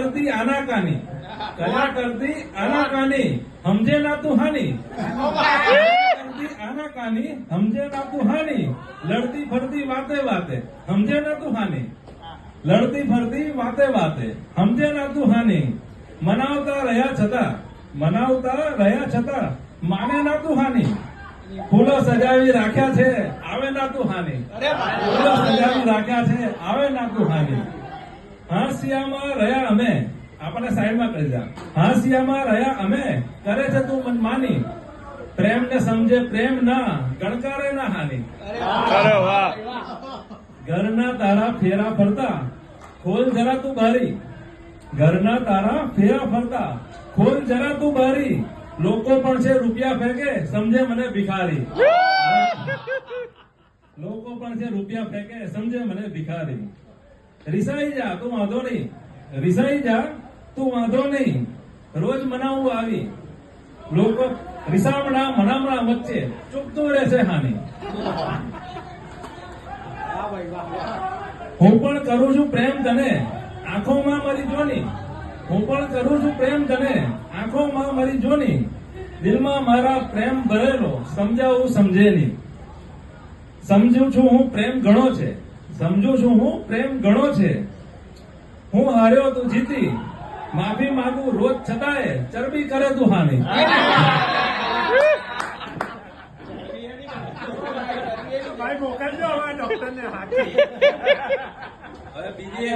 કરતી આનાકાની. કલા કરતી આનાકાની સમજે ના તું હાની. આનાકાની સમજે ના તું હાની. લડતી ફરતી વાતે વાતે સમજે ના તું હાની. લડતી ફરતી વાતે વાતે સમજે ના તું હાની. મનાવતા રહ્યા છતાં મનાવતા રહ્યા છતાં માને ના તું હાની. ફૂલો સજાવી રાખ્યા છે આવે ના તું હાની. ફૂલો સજાવી રાખ્યા છે આવે ના તું હાની. હાંસિયામાં રહ્યા અમે. આપણને સાઈડમાં કરી જા હાંસિયામાં રહ્યા અમે. કરે છે તું મન માની. પ્રેમ ને સમજે પ્રેમ ના ગણકારે ના હાની. ઘરના તારા ફેરા ફરતા. ખોલ જરા તું બારી. ઘરના તારા ફેરા ફરતા. ખોલ જરા તું બારી. લોકો પણ છે રૂપિયા ફેંકે સમજે મને ભિખારી. લોકો પણ છે રૂપિયા ફેંકે સમજે મને ભિખારી. રિસાઈ જા, તો વાંધો નહીં. રિસાઈ જા, તો વાંધો નહીં. રોજ મનાવું આવી. લોકો રિસામણા, મનામણા વચ્ચે ચૂકતો રહેશે હાની. હું પણ કરું છું પ્રેમ તને. આંખોમાં મારી જોની હું પણ કરું છું પ્રેમ તને. આંખોમાં મારી જોની દિલમાં મારા પ્રેમ ભરેલો, સમજાવું સમજે નહીં. સમજુ છું હું પ્રેમ ઘણો છે. સમજુ છું હું? પ્રેમ ઘણો છે. હું હાર્યો તું જીતી. માફી માંગુ રોજ છતાંય. ચરબી કરે તું હાની. મોકલજો હવે ડોક્ટર ને હવે બીજી